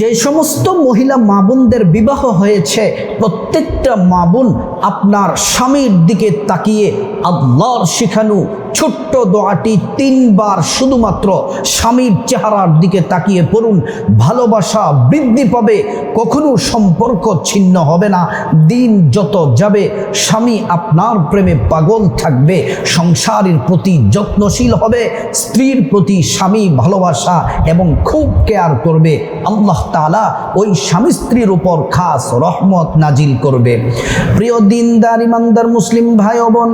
যে সমস্ত মহিলা মাবুনদের বিবাহ হয়েছে প্রত্যেকটা মা বোন আপনার স্বামীর দিকে তাকিয়ে আল্লাহর শিখানু ছোট্ট দোয়াটি তিনবার শুধুমাত্র স্বামীর চেহারার দিকে তাকিয়ে পড়ুন। ভালোবাসা বৃদ্ধি পাবে, কখনো সম্পর্ক ছিন্ন হবে না। দিন যত যাবে, স্বামী আপনার প্রেমে পাগল থাকবে। সংসারের প্রতি যত্নশীল হবে, স্ত্রীর প্রতি স্বামী ভালোবাসা এবং খুব কেয়ার করবে। আল্লাহ তালা ওই স্বামী স্ত্রীর উপর খাস রহমত নাজিল করবে। প্রিয় দিনদার, ইমানদার, মুসলিম ভাই বোন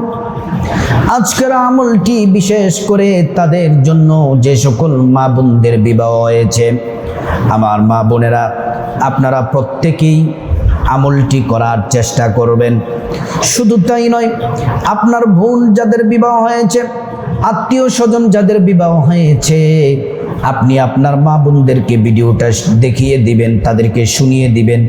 আজকের আমলটি বিশেষ করে তাদের জন্য যে সকল মা বোনদের বিবাহ হয়েছে। আমার মা বোনেরা, আপনারা প্রত্যেকেই আমলটি করার চেষ্টা করবেন। শুধু তাই নয়, আপনার বোন যাদের বিবাহ হয়েছে, আত্মীয় স্বজন যাদের বিবাহ হয়েছে আপনি আপনার মা বোনদেরকে ভিডিওটা দেখিয়ে দিবেন, তাদেরকে শুনিয়ে দিবেন।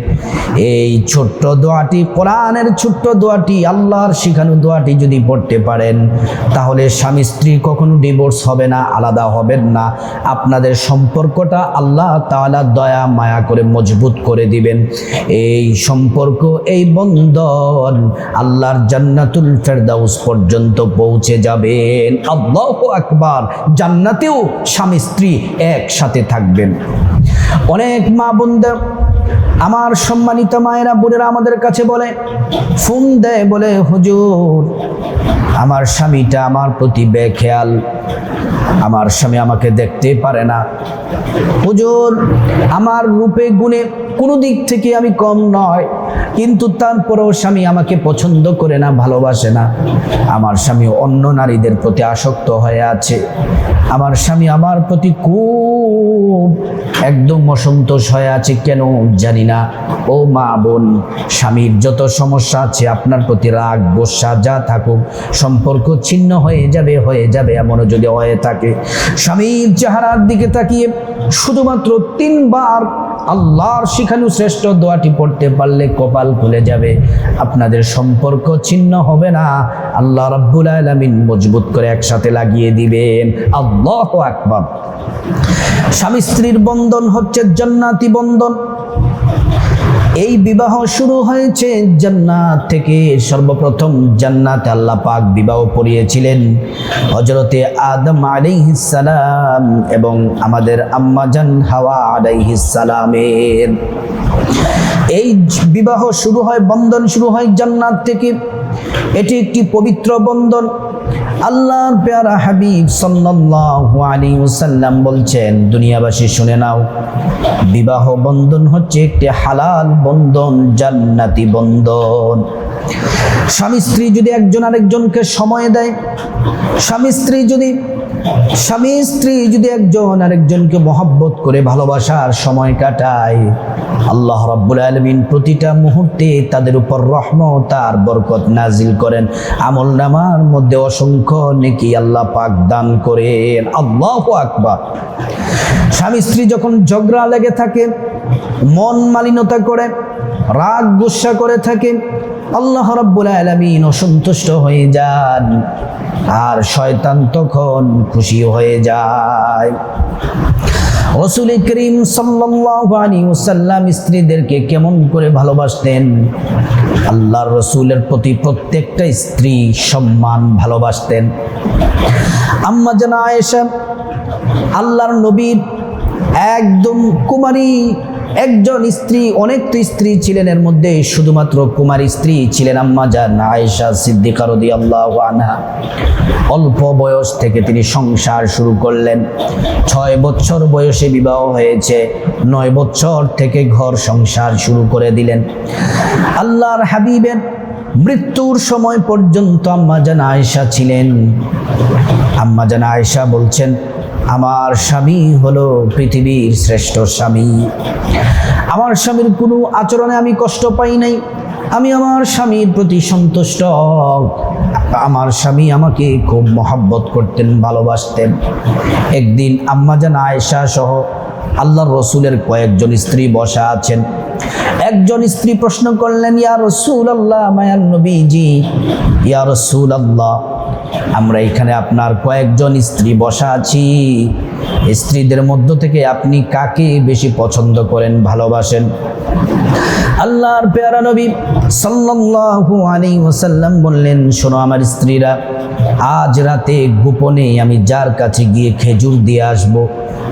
এই ছোট্ট দোয়াটি, কোরআনের ছোট্ট দোয়াটি, আল্লাহর শিখানো দোয়াটি যদি পড়তে পারেন, তাহলে স্বামী স্ত্রী কখনো ডিভোর্স হবে না, আলাদা হবেন না। আপনাদের সম্পর্কটা আল্লাহ তাআলা দয়া, মায়া করে মজবুত করে দিবেন। এই সম্পর্ক, এই বন্ধন আল্লাহর জান্নাতুল ফেরদাউস পর্যন্ত পৌঁছে যাবেন। আল্লাহ আকবার। জান্নাতেও স্বামী স্ত্রী একসাথে থাকবেন। অনেক মা বোনদের, আমার সম্মানিত মায়েরা, বোনেরা আমাদের কাছে বলে, ফোন দেয় বলে, হুজুর, আমার স্বামীটা আমার প্রতি বেখেয়াল। আমার স্বামী আমাকে দেখতে পারে না। হুজুর, আমার রূপে, গুণে কোনো দিক থেকে আমি কম নয়, কিন্তু তারপরেও স্বামী আমাকে পছন্দ করে না, ভালোবাসে না। আমার স্বামী অন্য নারীদের প্রতি আসক্ত হয়ে আছে। আমার স্বামী আমার প্রতি খুব একদম অসন্তোষ হয়ে আছে, কেন জানি না। ও মা, বোন, স্বামীর যত সমস্যা আছে, আপনার প্রতি রাগ গোসা যা থাকুক, সম্পর্ক ছিন্ন হয়ে যাবে হয়ে যাবে, এমনও যদি হয়ে থাকে। স্বামীর চেহারার দিকে তাকিয়ে শুধুমাত্র তিনবার আল্লাহর শিখানু শ্রেষ্ঠ দোয়াটি পড়তে পারলে কপাল খুলে যাবে। আপনাদের সম্পর্ক ছিন্ন হবে না। আল্লাহ রাব্বুল আলামিন মজবুত করে একসাথে লাগিয়ে দিবেন। আল্লাহ আকবার। স্বামী স্ত্রীর বন্ধন হচ্ছে জান্নাতি বন্ধন। এই বিবাহ শুরু হয়েছে জান্নাত থেকে। সর্বপ্রথম জান্নাতে আল্লাহ পাক বিবাহ পড়িয়েছিলেন হজরতে আদম সালাম এবং আমাদের আম্মাজান হাওয়া সালামের। এই বিবাহ শুরু হয়, বন্ধন শুরু হয় জান্নাত থেকে। এটি একটি পবিত্র বন্ধন। আল্লাহর পেয়ারা হাবিব সাল্লাল্লাহু আলাইহি ওয়াসাল্লাম বলছেন, দুনিয়াবাসী শুনে নাও, বিবাহ বন্ধন হচ্ছে একটি হালাল বন্ধন, জান্নাতি বন্ধন। স্বামী স্ত্রী যদি একজন আরেকজনকে সময় দেয়, স্বামী স্ত্রী যদি স্বামী, স্ত্রী যদি একজন আরেকজনকে মহব্বত করে ভালোবাসার সময় কাটায়, আল্লাহ রাব্বুল আলমিন প্রতিটা মুহূর্তে তাদের উপর রহমত আর বরকত নাজিল করেন। আমল নামার মধ্যে অসংখ্য নেকি আল্লাহ পাক দান করেন। আল্লাহ আকবার। স্বামী, স্ত্রী যখন ঝগড়া লেগে থাকে, মন মালিনতা করে, রাগ গুসা করে থাকে আল্লাহ রাব্বুল আলামিন অসন্তুষ্ট হয়ে যান। আর শয়তান তখন খুশি হয়ে যায়। রসুল করিম সাল্লাল্লাহু আলাইহি ওয়াসাল্লাম স্ত্রীদেরকে কেমন করে ভালোবাসতেন? আল্লাহর রসুলের প্রতি প্রত্যেকটা স্ত্রী সম্মান ভালোবাসতেন। আম্মা জানা আয়েশা, আল্লাহর নবীর একদম কুমারী একজন স্ত্রী, অনেক তো স্ত্রী ছিলেন এর মধ্যে, শুধুমাত্র কুমারী স্ত্রী ছিলেন আম্মা জান আয়েশা সিদ্দিকা রাদিয়াল্লাহু আনহা। অল্প বয়স থেকে তিনি সংসার শুরু করলেন। ছয় বছর বয়সে বিবাহ হয়েছে, নয় বছর থেকে ঘর সংসার শুরু করে দিলেন। আল্লাহর হাবিবের মৃত্যুর সময় পর্যন্ত আম্মা জান আয়েশা ছিলেন। আম্মা জান আয়েশা বলছেন আমার স্বামী হলো পৃথিবীর শ্রেষ্ঠ স্বামী। আমার স্বামীর কোনো আচরণে আমি কষ্ট পাই নাই। আমি আমার স্বামীর প্রতি সন্তুষ্ট। আমার স্বামী আমাকে খুব মহাব্বত করতেন, ভালোবাসতেন। একদিন আম্মাজান আয়েশা সহ আল্লাহর রসুলের কয়েকজন স্ত্রী বসা আছেন। একজন স্ত্রী প্রশ্ন করলেন, ইয়া রসুল আল্লাহ মায়ার নবীজি। ইয়া রসুল আল্লাহ আমরা এখানে আপনার কয়েকজন স্ত্রী বসা আছি। স্ত্রীদের মধ্য থেকে আপনি কাকে বেশি পছন্দ করেন, ভালোবাসেন? আল্লাহর পেয়ারা নবী সাল্লাল্লাহু আলাইহি ওয়াসাল্লাম বললেন, শোনো আমার স্ত্রীরা, আজ রাতে গোপনে আমি যার কাছে গিয়ে খেজুর দিয়ে আসব।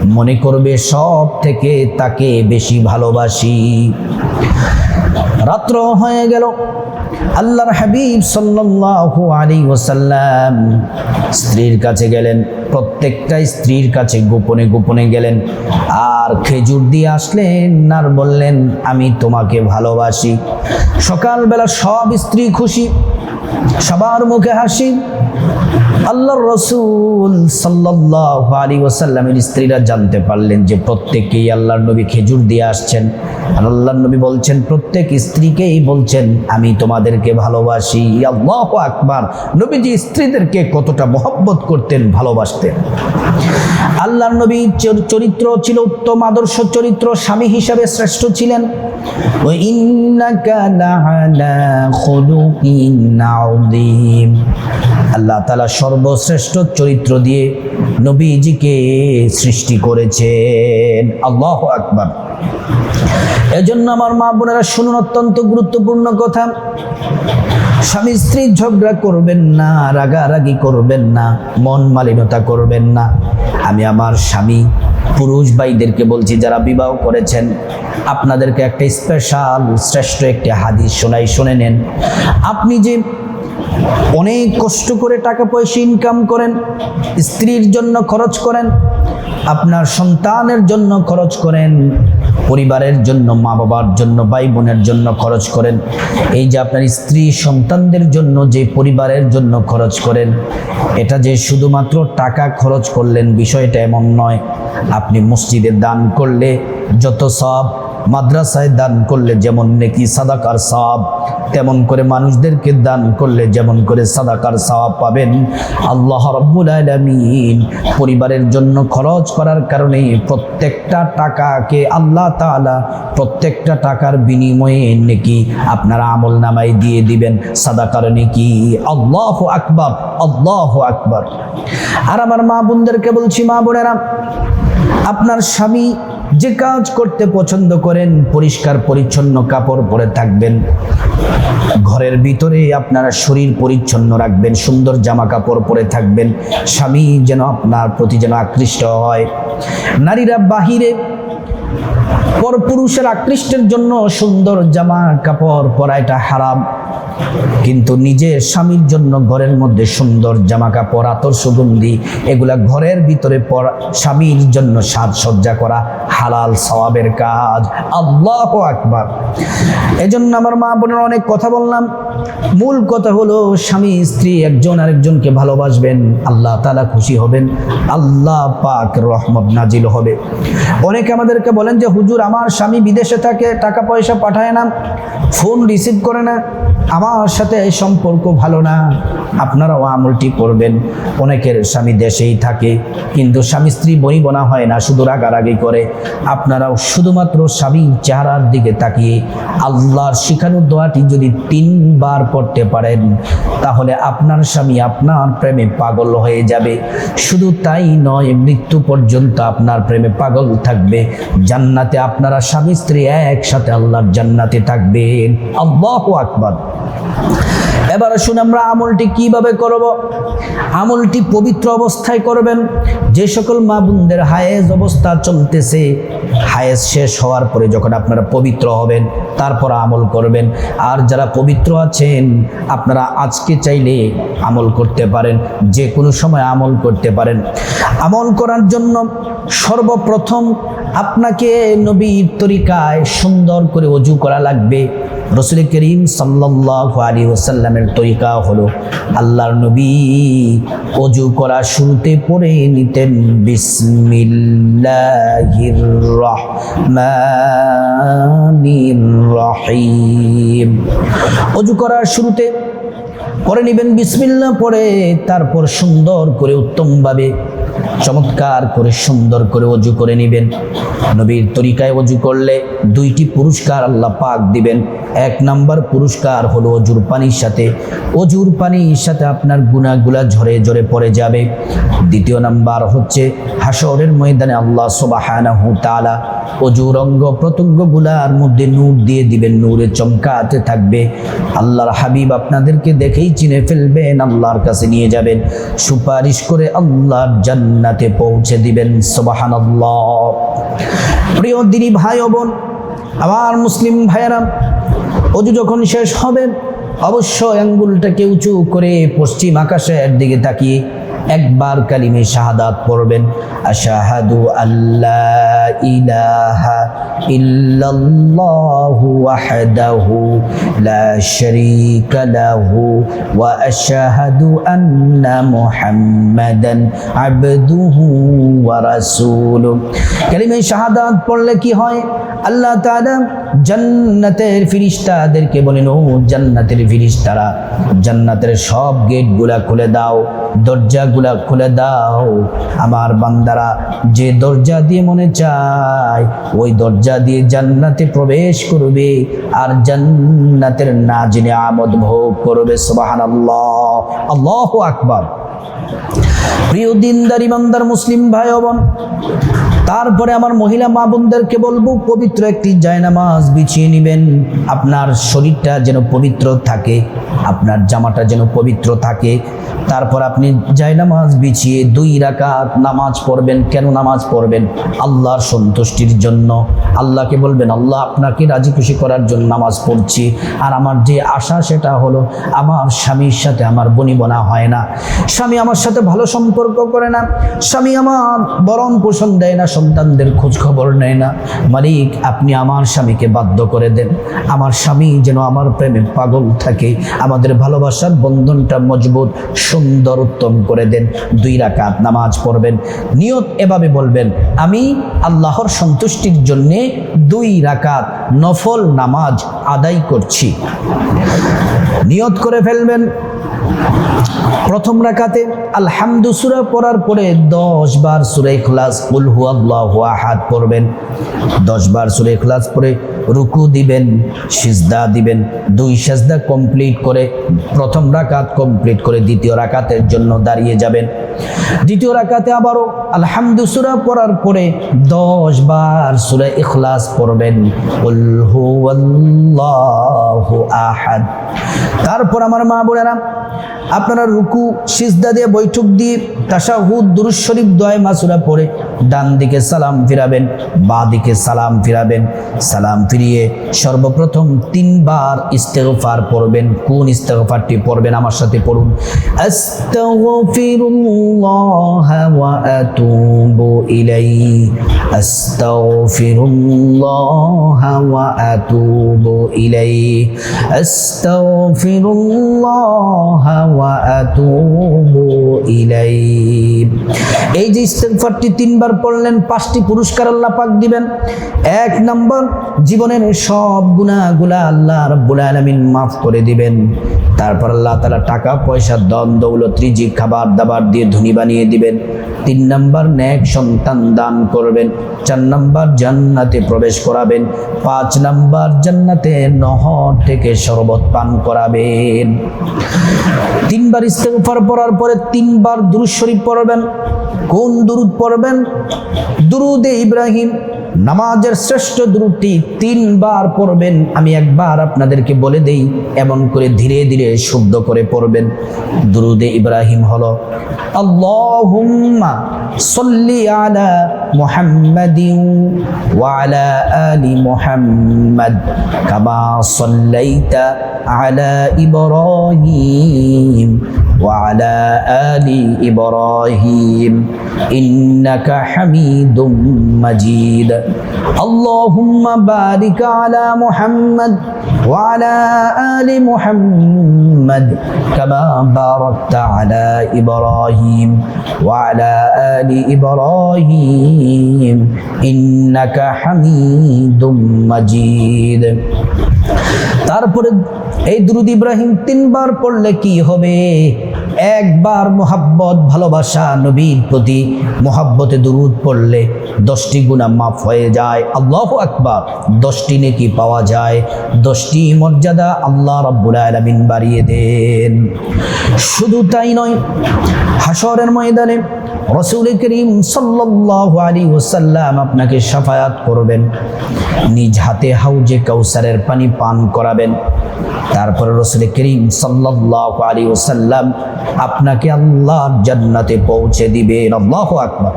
মনে করবে সব থেকে তাকে বেশি ভালোবাসি। রাত্র হয়ে গেল। আল্লাহর হাবিব সাল্লাল্লাহু আলাইহি ওয়াসাল্লাম স্ত্রীর কাছে গেলেন। প্রত্যেকটা স্ত্রীর কাছে গোপনে গোপনে গেলেন। আর খেজুর দিয়ে আসলেন আর বললেন, আমি তোমাকে ভালোবাসি। সকালবেলা সব স্ত্রী খুশি। সবার মুখে হাসি। আল্লাহর রসুল সাল্লাল্লাহু আলাইহি ওয়াসাল্লামের স্ত্রীরা জানতে পারলেন যে প্রত্যেককেই আল্লাহর নবী খেজুর দিয়ে আসছেন। আর আল্লাহর নবী বলছেন, প্রত্যেক স্ত্রীকেই বলছেন, আমি তোমাদেরকে ভালোবাসি। আল্লাহ আকবার। নবীজি স্ত্রীদেরকে কতটা মহব্বত করতেন, ভালোবাসতেন। আল্লাহ নবী চরিত্র ছিল উত্তম আদর্শ চরিত্র, স্বামী হিসাবে শ্রেষ্ঠ ছিলেন। আল্লাহ তালা সর্বশ্রেষ্ঠ চরিত্র দিয়ে নবীজিকে সৃষ্টি করেছেন। আল্লাহ আকবার। এজন্য আমার মা বোনেরা শুনুন অত্যন্ত গুরুত্বপূর্ণ কথা। স্বামী স্ত্রী ঝগড়া করবেন না, রাগারাগি করবেন না, মন মালিনতা করবেন না। আমি আমার স্বামী, পুরুষ ভাইদেরকে বলছি, যারা বিবাহ করেছেন, আপনাদেরকে একটা স্পেশাল শ্রেষ্ঠ একটি হাদিস শোনাই, শুনে নেন। আপনি যে অনেক কষ্ট করে টাকা পয়সা ইনকাম করেন, স্ত্রীর জন্য খরচ করেন, আপনার সন্তানের জন্য খরচ করেন পরিবারের জন্য মা বাবার জন্য ভাই বোনের জন্য খরচ করেন। এই যে আপনার স্ত্রী সন্তানদের জন্য যে পরিবারের জন্য খরচ করেন, এটা যে শুধুমাত্র টাকা খরচ করলেন বিষয়টা এমন নয়। আপনি মসজিদে দান করলে যত সব, মাদ্রাসায় দান করলে যেমন নেকি সাদাকার সওয়াব তেমন করে মানুষদেরকে দান করলে যেমন করে সাদাকার সওয়াব পাবেন। আল্লাহ রব্বুল আলামিন পরিবারের জন্য খরচ করার কারণে প্রত্যেকটা টাকাকে আল্লাহ তাআলা প্রত্যেকটা টাকার বিনিময়ে নেকি আপনারা আমল নামায় দিয়ে দিবেন। সাদাকার নেকি, আল্লাহ আকবার আল্লাহ আকবার। আর আমার মা বোনদেরকে বলছি, মা বোনেরা, আপনার স্বামী যে কাজ করতে পছন্দ করেন, পরিষ্কার পরিচ্ছন্ন কাপড় পরে থাকবেন। ঘরের ভিতরে আপনারা শরীর পরিচ্ছন্ন রাখবেন, সুন্দর জামা কাপড় পরে থাকবেন। স্বামী যেন আপনার প্রতি যেন আকৃষ্ট হয়। নারীরা বাহিরে পরপুরুষের আকৃষ্টের জন্য সুন্দর জামা কাপড় পরা এটা হারাম। কিন্তু নিজের স্বামীর জন্য ঘরের মধ্যে সুন্দর জামা কাপড় আতর সুগন্ধি, এগুলা ঘরের ভিতরে স্বামীর জন্য সাজসজ্জা করা হালাল সওয়াবের কাজ। আল্লাহ আকবার। এজন্য আমার মা বোনের অনেক কথা বললাম। মূল কথা হলো, স্বামী, স্ত্রী একজন আরেকজনকে ভালোবাসবেন, আল্লাহ তালা খুশি হবেন, আল্লাহ পাক রহমত নাজিল হবে। অনেকে আমাদেরকে বলেন যে, হুজুর, আমার স্বামী বিদেশে থাকে, টাকা পয়সা পাঠায় না, ফোন রিসিভ করে না। আমার সাথে এই সম্পর্ক ভালো না। আপনারাও আমলটি করবেন। অনেকের স্বামী দেশেই থাকে, কিন্তু স্বামী স্ত্রী বই বোনা হয় না, শুধু রাগারাগি করে। আপনারাও শুধুমাত্র স্বামীর চেহারার দিকে তাকিয়ে আল্লাহর শিখানো দোয়াটি যদি তিনবার পড়তে পারেন, তাহলে আপনার স্বামী আপনার প্রেমে পাগল হয়ে যাবে। শুধু তাই নয়, মৃত্যু পর্যন্ত আপনার প্রেমে পাগল থাকবে। জান্নাতে আপনারা স্বামী স্ত্রী একসাথে আল্লাহর জান্নাতে থাকবেন। আল্লাহ আকবার। এবার আসুন আমরা আমলটি কীভাবে করব? আমলটি পবিত্র অবস্থায় করবেন। যে সকল মা বোনদের হায়েজ অবস্থা চলতেছে, হায়েজ শেষ হওয়ার পরে যখন আপনারা পবিত্র হবেন, তারপর আমল করবেন। আর যারা পবিত্র আছেন, আপনারা আজকে চাইলে আমল করতে পারেন, যে কোনো সময় আমল করতে পারেন। আমল করার জন্য সর্বপ্রথম আপনাকে নবীর তরিকায় সুন্দর করে অজু করা লাগবে। রসুল করিম সাল্লাল্লাহু আলাইহি ওয়াসাল্লামের তরিকা হলো, আল্লাহর নবী অজু করা শুরুতে পড়ে নিতেন, বিসমিল্লাহির রহিম। অজু করার শুরুতে পরে নিবেন বিসমিল্লা পরে তারপর সুন্দর করে উত্তমভাবে, চমৎকার করে সুন্দর করে অজু করে নেবেন। নবীর তরিকায় অজু করলে দুইটি পুরস্কার আল্লাহ পাক দিবেন। এক নাম্বার পুরস্কার হলো অজুর পানির সাথে। অজুর পানির সাথে আপনার গুণাগুলা ঝরে ঝরে পড়ে যাবে। দ্বিতীয় নাম্বার হচ্ছে হাসরের ময়দানে আল্লাহ সুবহানাহু তাআলা অজুর অঙ্গ প্রত্যঙ্গগুলার মধ্যে নূর দিয়ে দিবেন, নূরে চমকাতে থাকবে। আল্লাহর হাবিব আপনাদেরকে দেখেই চিনে ফেলবেন, আল্লাহর কাছে নিয়ে যাবেন। সুপারিশ করে আল্লাহর জান্নাতে পৌঁছে দিবেন, সুবহানাল্লাহ। প্রিয় দিনী ভাই বোন, আমার মুসলিম ভাইয়েরা, অজু যখন শেষ হবে, অবশ্যই আঙ্গুলটাকে উঁচু করে পশ্চিম আকাশের দিকে তাকিয়ে একবার কালিমে শাহাদাত পড়বেন, আশাহাদু আল্লাহ ইলাহা ইল্লাল্লাহু ওয়াহদাহু লা শারীকা লাহু ওয়া আশহাদু আন্না মুহাম্মাদান আবদুহু ওয়া রাসূলুহু কালিমে শাহাদাত পড়লে কি হয়? আল্লাহ তাআলা জান্নাতের ফিরিস্তাদেরকে বলেন, ও জান্নাতের ফিরিস্তারা, জান্নাতের সব গেটগুলা খুলে দাও, দরজাগুলা খুলে দাও। আমার বান্দারা, যে দরজা দিয়ে মনে চায় ওই দরজা দিয়ে জান্নাতে প্রবেশ করবে আর জান্নাতের নাজিনে আমদ ভোগ করবে, সুবহানাল্লাহ। আল্লাহু আকবর। প্রিয় দিনদার, ইমানদার, মুসলিম ভাই বোন তারপরে আমার মহিলা মা বোনদেরকে বলব, পবিত্র একটি জায়নামাজ বিছিয়ে নেবেন। আপনার শরীরটা যেন পবিত্র থাকে, আপনার জামাটা যেন পবিত্র থাকে। তারপর আপনি জায়নামাজ বিছিয়ে দুই রাকাত নামাজ পড়বেন। কেন নামাজ পড়বেন? আল্লাহর সন্তুষ্টির জন্য। আল্লাহকে বলবেন, আল্লাহ, আপনাকে রাজি খুশি করার জন্য নামাজ পড়ছি। আর আমার যে আশা, সেটা হলো আমার স্বামীর সাথে আমার বনিবনা হয় না। স্বামী আমার সাথে ভালো সম্পর্ক করে না। স্বামী আমার বরণ পোষণ দেয় না। সন্তানদের খোঁজ খবর নেয় না। মালিক, আপনি আমার স্বামীকে বাধ্য করে দেন। আমার স্বামী যেন আমার প্রেমে পাগল থাকে। আমাদের ভালোবাসার বন্ধনটা মজবুত, সুন্দর, উত্তম করে দেন। দুই রাকাত নামাজ পড়বেন। নিয়ত এভাবে বলবেন, আমি আল্লাহর সন্তুষ্টির জন্যে দুই রাকাত নফল নামাজ আদায় করছি। নিয়ত করে ফেলবেন। প্রথম রাকাতে আলহামদু সুরা পড়ার পরে দশ বার সুরে ইখলাস, কুল হু আল্লাহ আহাদ পড়বেন। দশ বার সুরে ইখলাস পড়ে রুকু দিবেন, সিজদা দিবেন, দুই সেজদা কমপ্লিট করে, প্রথম রাকাত কমপ্লিট করে দ্বিতীয় রাকাতের জন্য দাঁড়িয়ে যাবেন। দ্বিতীয় রাকাতে আবারও আলহামদু সুরা পড়ার পরে দশ বার সুরে ইখলাস পড়বেন। আহাদ। তারপর আমার মা বোনেরা, আপনারা রুকু, সিজদা দিয়ে বৈঠক দিয়ে তাশাহুদ দুরুজ শরীফ, দয় মাসুরা পড়ে ডান দিকে সালাম ফিরাবেন বা দিকে সালাম ফিরাবেন, সালাম ফিরিয়ে সর্বপ্রথম তিনবার ইস্তেগফার পড়বেন। কোন ইস্তেগফারটি পড়বেন আমার সাথে পড়ুন। আস্তাগফিরুল্লাহ ওয়া আতুবু ইলাইহি। আস্তাগফিরুল্লাহ ওয়া আতুবু ইলাইহি। আস্তাগফিরুল্লাহ ওয়া আতুবু এই যে ইস্তেগফারটি তিনবার পড়লেন, পাঁচটি পুরস্কার আল্লাহ পাক দিবেন। এক নম্বর, জীবনের সব গুনাহগুলা আল্লাহ রাব্বুল আলামিন মাফ করে দিবেন। তারপর আল্লাহ তাআলা টাকা, পয়সা দন দৌলত, রিজিক, খাবার দাবার দিয়ে ধনী বানিয়ে দিবেন। তিন নাম্বার, নেক সন্তান দান করবেন। চার নাম্বার, জান্নাতে প্রবেশ করাবেন। পাঁচ নাম্বার, জান্নাতে নহর থেকে শরবত পান করাবেন। তিনবার ইস্তেগফার পড়ার পরে তিনবার দুরুদ শরীফ পড়বেন। কোন দুরুদ পড়বেন? দুরুদে ইব্রাহিম নামাজের শ্রেষ্ঠ দুরুদটি তিনবার পড়বেন। আমি একবার আপনাদেরকে বলে দেই, এমন করে ধীরে ধীরে শুদ্ধ করে পড়বেন। দুরুদে ইব্রাহিম হলো, আল্লাহুম্মা সল্লি আলা মুহাম্মাদিন ওয়া আলা আলি মুহাম্মাদ কামা সাল্লাইতা আলা ইব্রাহিম وعلى آل إبراهيم إنك حميد مجيد اللهم بارك على محمد وعلى آل محمد كما باركت على إبراهيم وعلى آل إبراهيم إنك حميد মাজিদ তারপরে এই দুরুদ ইব্রাহিম তিনবার পড়লে কি হবে একবার মোহাব্বত, ভালোবাসা নবীর প্রতি মোহাব্বতে দুরুদ পড়লে দশটি গুণা মাফ হয়ে যায়, আল্লাহ আকবার। দশটি নেকি পাওয়া যায়, দশটি মর্যাদা আল্লাহ রব্বুল আলমিন বাড়িয়ে দেন। শুধু তাই নয় হাসরের ময়দানে রসুল করিম সাল্লাল্লাহু আলাইহি ওয়াসাল্লাম আপনাকে সাফায়াত করবেন, নিজ হাতে হাউজে কাউসারের পানি পান করাবেন। তারপরে রসুল করিম সাল্লাল্লাহু আলাইহি ওয়াসাল্লাম আপনাকে আল্লাহর জান্নাতে পৌঁছে দিবেন। আল্লাহ আকবার।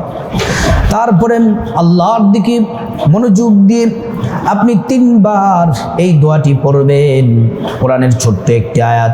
তারপরে আল্লাহর দিকে মনোযোগ দিয়ে আপনি তিনবার এই দোয়াটি পড়বেন। কোরআনের ছোট্ট একটি আয়াত।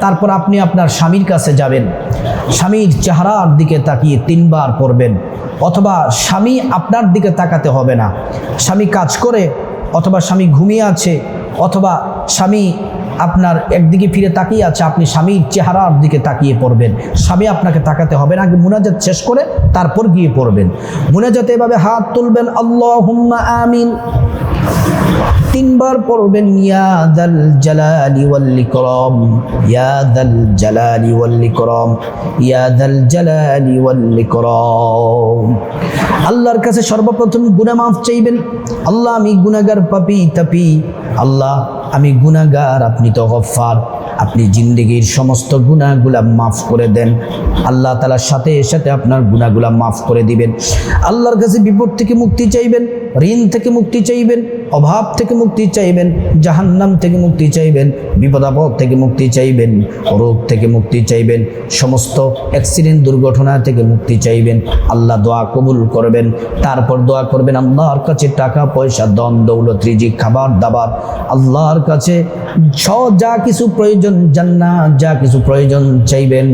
তারপর আপনি আপনার স্বামীর কাছে যাবেন। স্বামীর চেহারার দিকে তাকিয়ে তিনবার পড়বেন। অথবা স্বামী আপনার দিকে তাকাতে হবে না। স্বামী কাজ করে, অথবা স্বামী ঘুমিয়ে আছে, অথবা স্বামী আপনার একদিকে ফিরে তাকিয়ে আছে, আপনি স্বামীর চেহারার দিকে তাকিয়ে পড়বেন। স্বামী আপনাকে তাকাতে হবে না, আগে মুনাজাত শেষ করে তারপর গিয়ে পড়বেন। মুনাজাতে এভাবে হাত তুলবেন আল্লাহ আমিন। তিনবার পড়বেন ইয়াদাল জালালি ওয়াল ইকরাম ইয়াদাল জালালি ওয়াল ইকরাম ইয়াদাল জালালি ওয়াল ইকরাম। আল্লাহর কাছে সর্বপ্রথম গুনাহ মাফ চাইবেন, আল্লাহ, আমি গুনাহগার পাপি, তাপি। আল্লাহ, আমি গুনাহগার, আপনি তো গফফার। আপনি জিন্দগির সমস্ত গুণাগুলা মাফ করে দেন। আল্লাহ তালার সাথে সাথে আপনার গুণাগুলা মাফ করে দিবেন। আল্লাহর কাছে বিপদ থেকে মুক্তি চাইবেন ঋণ থেকে মুক্তি চাইবেন, অভাব থেকে মুক্তি চাইবেন, জাহান্নাম থেকে মুক্তি চাইবেন বিপদাপদ থেকে মুক্তি চাইবেন, রোগ থেকে মুক্তি চাইবেন, সমস্ত অ্যাক্সিডেন্ট দুর্ঘটনা থেকে মুক্তি চাইবেন। আল্লাহ দোয়া কবুল করবেন, তারপর দোয়া করবেন আল্লাহর কাছে টাকা, পয়সা দন দৌলত, রিজিক, খাবার, দাবার। আল্লাহর কাছে স যা কিছু প্রয়োজন, জান্নাত যা কিছু প্রয়োজন চাইবেন।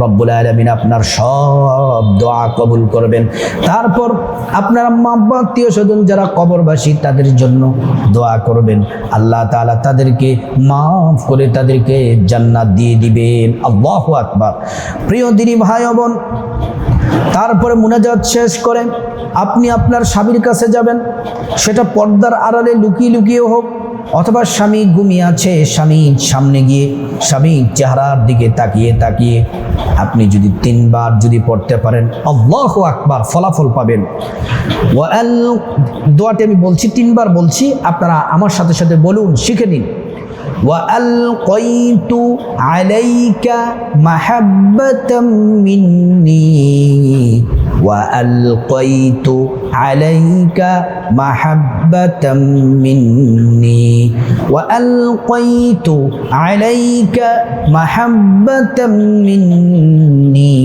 রব্বুল আলমিন আপনার সব দোয়া কবুল করবেন। তারপর আপনার আম্মা, আব্বা আত্মীয় স্বজন যারা কবরবাসী তাদের জন্য দোয়া করবেন। আল্লাহ তালা তাদেরকে মাফ করে তাদেরকে জান্নাত দিয়ে দিবেন। আল্লাহ আকবার। প্রিয় দিনী ভাই বোন, তারপরে মুনাজাত শেষ করে আপনি আপনার স্বামীর কাছে যাবেন। সেটা পর্দার আড়ালে লুকিয়ে লুকিয়ে হোক অথবা স্বামী ঘুমিয়ে আছে স্বামীর সামনে গিয়ে স্বামীর চেহারার দিকে তাকিয়ে তাকিয়ে আপনি যদি তিনবার যদি পড়তে পারেন আল্লাহ আকবার ফলাফল পাবেন ওয়াল দোয়াটি আমি বলছি তিনবার বলছি আপনারা আমার সাথে সাথে বলুন শিখে নিন وألقيت عليك محبة مني وألقيت عليك محبة مني وألقيت عليك محبة مني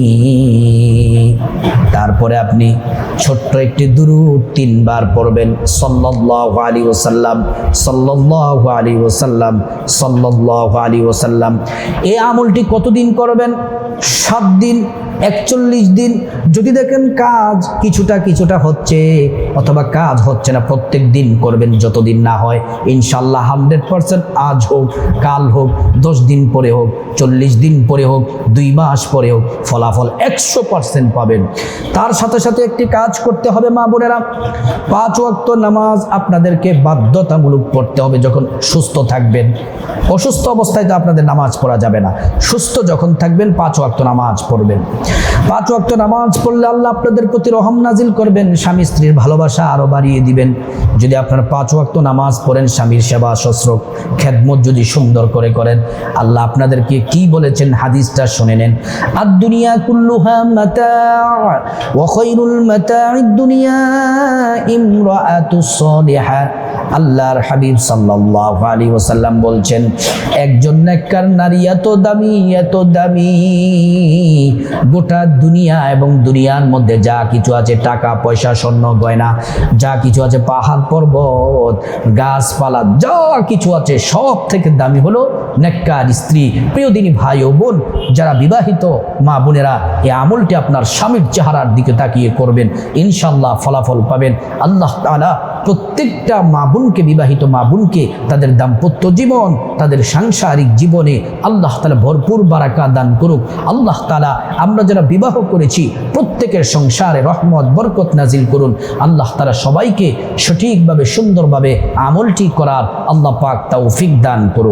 তারপরে আপনি ছোট্ট একটি দুরুদ তিনবার পড়বেন সাল্লাল্লাহু আলাইহি ওয়াসাল্লাম সাল্লাল্লাহু আলাইহি ওয়াসাল্লাম সাল্লাল্লাহু আলাইহি ওয়াসাল্লাম এই আমলটি কতদিন করবেন সাত দিন একচল্লিশ দিন যদি দেখেন কাজ কিছুটা কিছুটা হচ্ছে, অথবা কাজ হচ্ছে না, প্রত্যেক দিন করবেন যতদিন না হয়, ইনশাল্লাহ হান্ড্রেড পারসেন্ট আজ হোক, কাল হোক, দশ দিন পরে হোক, চল্লিশ দিন পরে হোক, দুই মাস পরে হোক, ফলাফল একশো পার্সেন্ট পাবেন। তার সাথে সাথে একটি কাজ করতে হবে মা বোনেরা, পাঁচ ওয়াক্ত নামাজ আপনাদেরকে বাধ্যতামূলক পড়তে হবে যখন সুস্থ থাকবেন। অসুস্থ অবস্থায় তো আপনাদের নামাজ পড়া যাবে না, সুস্থ যখন থাকবেন পাঁচ ওয়াক্ত নামাজ পড়বেন। পাঁচ ওয়াক্ত নামাজ পড়লে আল্লাহ আপনাদের প্রতি রহম নাজিল করবেন, স্বামী স্ত্রীর ভালোবাসা আরও বাড়িয়ে দিবেন। যদি আপনারা পাঁচ ওয়াক্ত নামাজ পড়েন, স্বামীর সেবা শস্ত্রক খেদমত যদি সুন্দর করে করেন, আল্লাহ আপনাদেরকে কি বলেছেন হাদিসটা শুনে নেন। আর দুনিয়া কুল্লুহা মাতা'id দুনিয়া আল্লাহর হাবিব সাল্লাল্লাহু আলাইহি ওয়াসাল্লাম বলছেন, একজন নেককার নারী এত দামি এত দামি। গোটা দুনিয়া এবং দুনিয়ার মধ্যে যা কিছু আছে, টাকা, পয়সা, স্বর্ণ, গয়না, যা কিছু আছে, পাহাড় পর্বত, গাছপালা, যা কিছু আছে, সব থেকে দামি হলো নেককার স্ত্রী। প্রিয়দিনী ভাই ও বোন, যারা বিবাহিত, মা বোনেরা, এই আমলটি আপনার স্বামীর চেহারার দিকে তাকিয়ে করবেন। ইনশাল্লাহ ফলাফল পাবেন। আল্লাহ তাআলা প্রত্যেকটা মা বোনকে বিবাহিত মা বোনকে তাদের দাম্পত্য জীবন, তাদের সাংসারিক জীবনে আল্লাহ তালা ভরপুর বারাকা দান করুক। আল্লাহ তালা আমরা যারা বিবাহ করেছি, প্রত্যেকের সংসারে রহমত, বরকত নাজিল করুন। আল্লাহ তালা সবাইকে সঠিকভাবে, সুন্দরভাবে আমলটি করার আল্লাহ পাক তৌফিক দান করুন